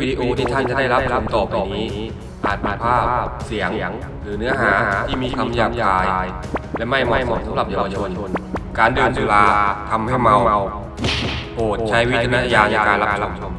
วิดีโอที่ท่านจะได้รับชมต่อไปนี้ อาจมีภาพ เสียง หรือเนื้อหาที่มีคำหยาบคาย และไม่เหมาะสมสำหรับเยาวชน การดื่มสุราทำให้เมาโปรดใช้วิจารณญาณในการรับชม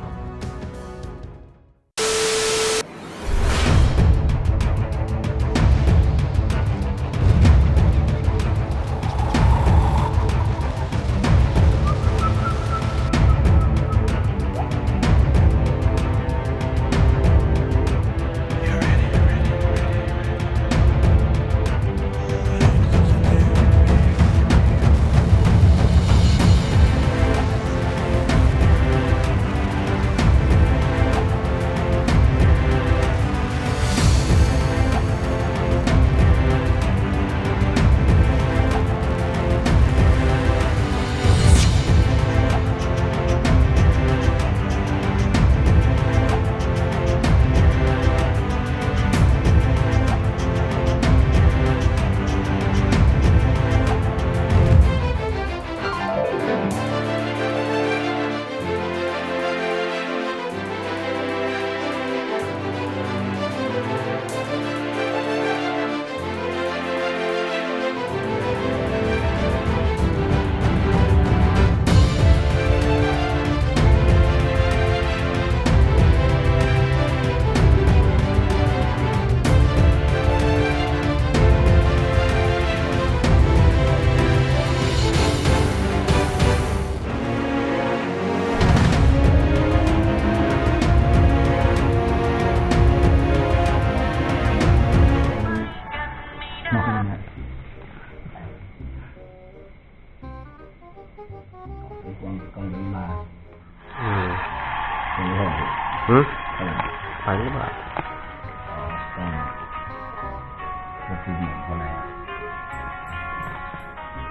ผู้หญิงคนไหน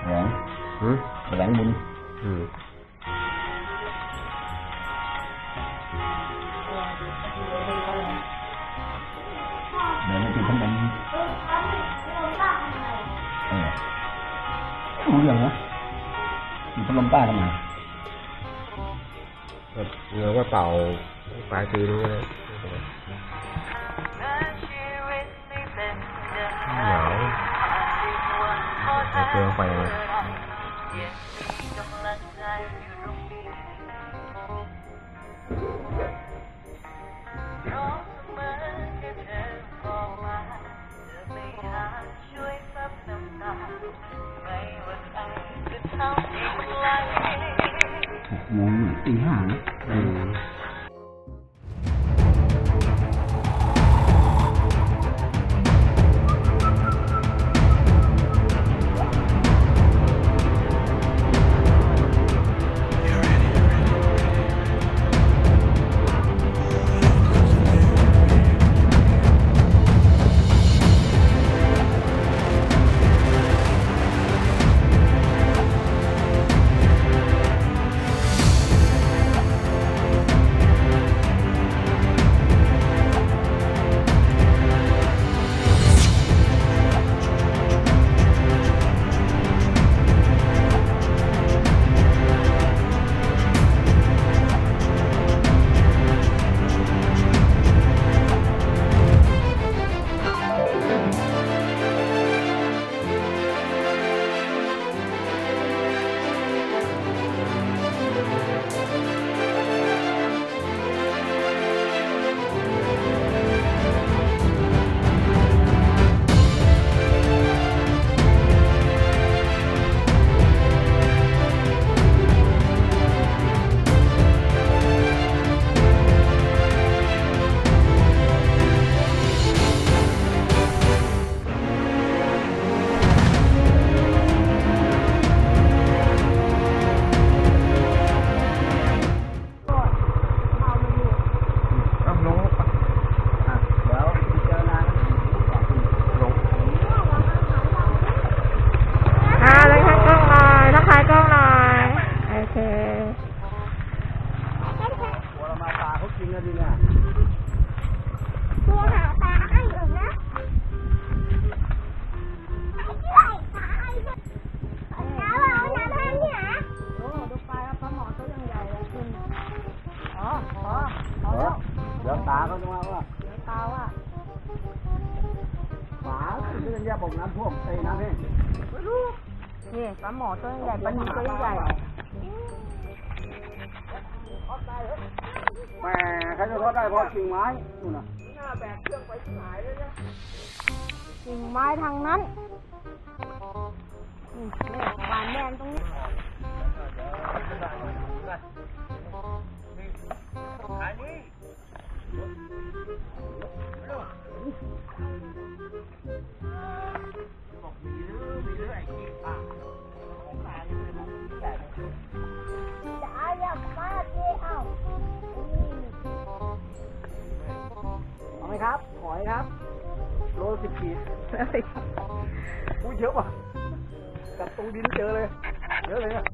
แหวงหือแหวงบุญอืมเดินไปถึงข้างบนเออรู้เรื่องนะมีพัดลมป้าทำไมเงือก็เป่าปลายตีนู้นเลย เปลืองไฟเลยหกโมงเนี่ยตีห้านะ นี่ปลาหมอตัวใหญ่ปลาหนีตัวใหญ่แหมใครจะรอดได้เพราะกิ่งไม้นู่นน่ะกิ่งไม้ทางนั้นนี่นี่หวานแดงตรงนี้ ไหมครับ หอยครับ โลสิบขีดพูดเยอะป่ะกับตรงดินเจอเลย เยอะเลยเนี่ย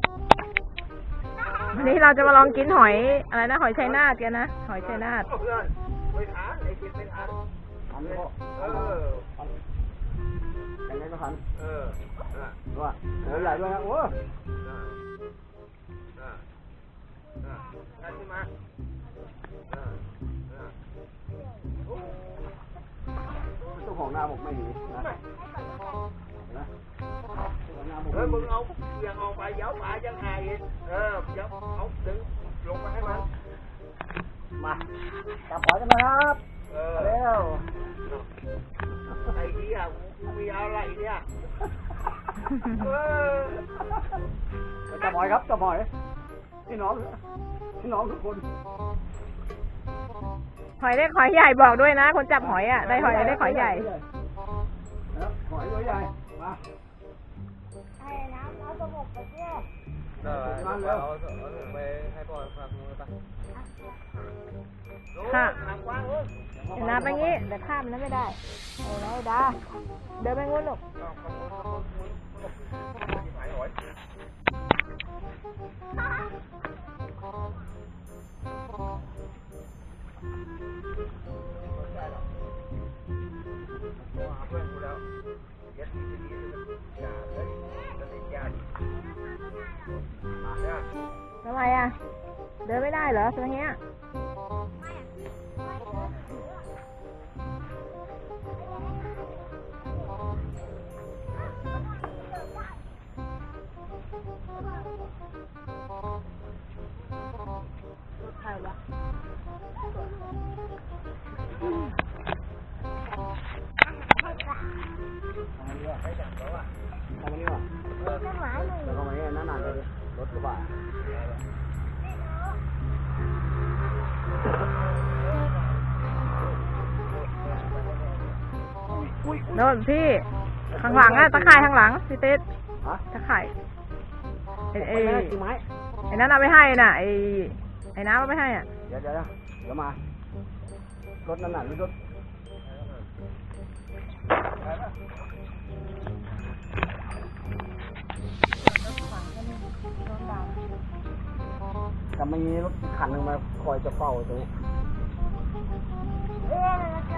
วันนี้เราจะมาลองกินหอยอะไรนะหอยชัยนาทกันนะหอยชัยนาททันพ่อเออยังไงก็ทันเออว่าเออใหญ่ด้วยนะโอ้ เจ้าของหน้าบอกไม่หนีนะนะเจ้าของหน้าบอกเฮ้ไม่ยหนีมึงเอาเสียงออกไปเดี๋ยวปลายังไงเออเดี๋ยวเอาดึงลงมาให้มันมาจับหอยกันนะครับเออเร็วไอ้เหี้ยมึงมีอะไรเนี่ยเออจับหอยครับจับหอยพี่น้องพี่น้องทุกคน หอยเล็กหอยใหญ่บอกด้วยนะ คนจับหอยอะได้หอยเล็กหอยใหญ่ครับหอยตัวใหญ่มาเออเอาเอาไปให้พ่อฝากมือไปค่ะทางกว้างเลยเห็นน้ำไปงี้เดี๋ยวข้ามนั้นไม่ได้เออได้ดาเดินไปงูนลูกหายหอยเพื่อนกูแล้วยัดที่ดีอย่า ทำไมอะ เดินไม่ได้เหรอตรงเนี้ย เลยรถกระบะโน่นพี่ ข้างหลังอะตะข่ายข้างหลังพี่ติ๊ดฮะตะข่ายไอ้ไอ้ไม่ได้กิ่งไม้ไอ้นั้นเอาไปให้น่ะไอ้ไอ้น้ำเอาไปให้อะเดี๋ยวเดี๋ยวเดี๋ยวมารถนั่นน่ะหรือรถ แต่ไม่มีรถคันหนึ่งมาคอยจะเฝ้าตรงนี้เนี่ย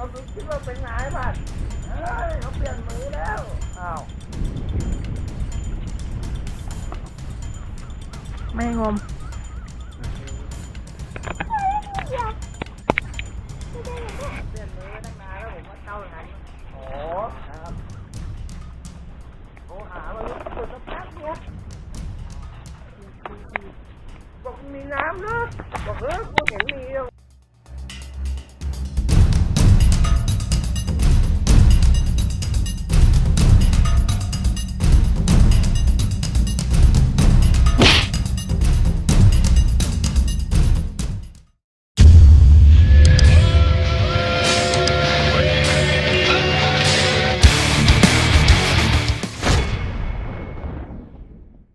เราคิดว่าเป็นนายบ้านเฮ้ยเขาเปลี่ยนมือแล้ว อ้าว ไม่ให้งมเป